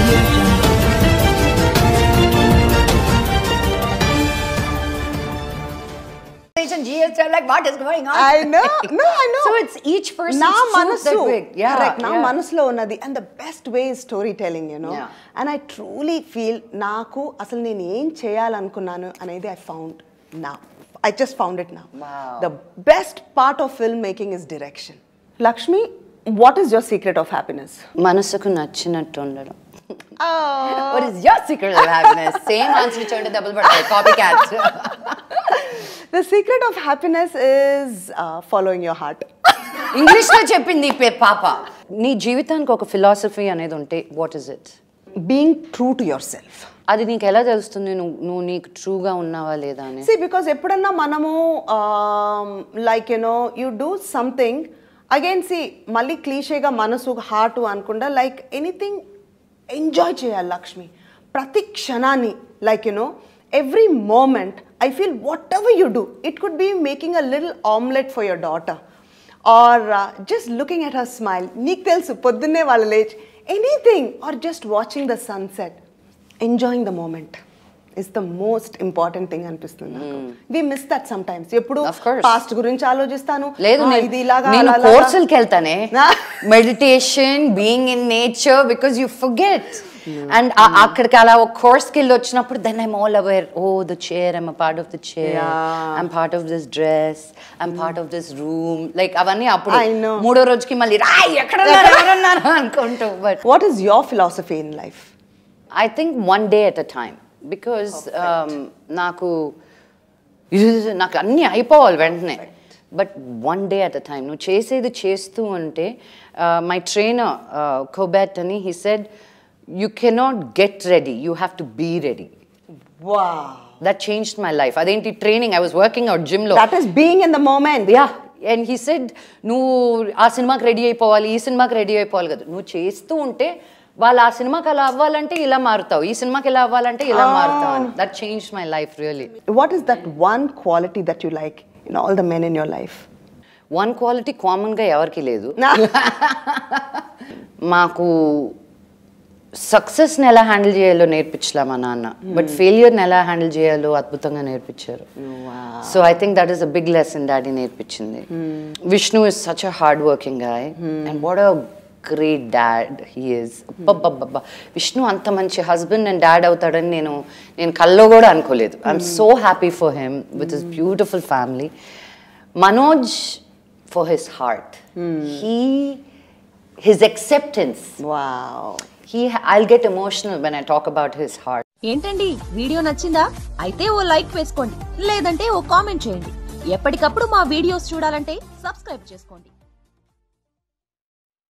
Audio Jungle. and GS are like, what is going on? I know. No, I know. So it's each మనసు that way. Yeah, correct నా yeah. మనసులో ఉన్నది and the best way storytelling you know Yeah. And I truly feel నాకు అసలు నేను ఏం చేయాలనుకున్నాను అనేది ఐ ఫౌండ్ నా ఐ జస్ట్ ఫౌండ్ ఇట్ నా Wow. The best part of filmmaking is direction Lakshmi what is your secret of happiness మనసుకు నచ్చినట్టు ఉండడం What is your secret of happiness? Same answer ఇచ్చి double పడతాయి copycats the secret of happiness is following your heart ఇంగ్లీష్లో చెప్పింది పాప. నీ జీవితానికి ఒక ఫిలాసఫీ అనేది ఉంటే what is it being true to yourself అది నీకు ఎలా తెలుస్తుంది? నువ్వు నువ్వు నీకు ట్రూగా ఉన్నావా లేదా అని. సి బికాస్ ఎప్పుడన్నా మనము like you know you do something again see మళ్ళీ క్లీషేగా మనసు హార్ట్ అనుకుండా లైక్ ఎనీథింగ్ ఎంజాయ్ చేయాలి లక్ష్మి. ప్రతి క్షణాన్ని like you know every moment I feel whatever you do it could be making a little omelette for your daughter or just looking at her smile నీకు తెలుసు పొద్దున్నే వాళ్ళు లేచి anything or just watching the sunset enjoying the moment is the most important thing అనిపిస్తుంది we miss that sometimes ఎప్పుడు. Past గురించి ఆలోచిస్తాను. లేదు "ఆ, నేను- ఇది ఇలాగా నేను అలా, అలాగా." కోర్సులకి వెళ్తానే? Meditation being in nature because you forget and అక్కడికి అలా ఒక కోర్స్కి వెళ్ళి వచ్చినప్పుడు then I'm all aware of the chair I'm part of the chair. I'm part of this dress I'm part of this room like అవన్నీ అప్పుడు. మూడో రోజుకి మళ్ళీ రాయ్ ఎక్కడ ఉన్నారు? ఎవరున్నారు అనుకుంటూ but what is your philosophy in life I think one day at a time because నాకు ఇది- నాకు అన్నీ అయిపోవాలి వెంటనే. But one day at a time నువ్వు చేసేది చేస్తూ ఉంటే మై ట్రైనర్ కోబాట్ అని he said you cannot get ready you have to be ready వా దట్ చేంజ్ మై లైఫ్ అదేంటి training I was working out జిమ్లో that is being in the moment yeah and he said నువ్వు ఆ సినిమాకి ready అయిపోవాలి ఈ సినిమాకి ready అయిపోవాలి కదా. నువ్వు చేస్తూ ఉంటే వాళ్ళు ఆ సినిమాకి అలా అవ్వాలంటే ఇలా మారుతావు. ఈ సినిమాకి ఇలా అవ్వాలంటే ఇలా మారుతావు అని. That change my life really what is that one quality that you like in all the men in your life one quality కామన్గా ఎవరికి లేదు. మాకు సక్సెస్ని ఎలా హ్యాండిల్ చేయాలో నేర్పించలే మా నాన్న. బట్ ఫెయిలియర్ని ఎలా హ్యాండిల్ చేయాలో అద్భుతంగా నేర్పించారు. So I think that is a big lesson daddy నేర్పించింది. Vishnu is such a hard working guy and what great dad he is అబ్బబ్బబ్బా విష్ణు అంత మంచి హస్బెండ్ అండ్ డాడ్ అవుతాడని నేను నేను కల్లో కూడా అనుకోలేదు. I'm so happy for him with his beautiful family Manoj for his heart he his acceptance. Wow he i'll get emotional when i talk about his heart. ఏంటండి? వీడియో నచ్చిందా? అయితే ఓ like వేసుకోండి. లేదంటే ఓ కామెంట్ చేయండి. ఎప్పటికప్పుడు మా వీడియోస్ చూడాలంటే subscribe చేసుకోండి.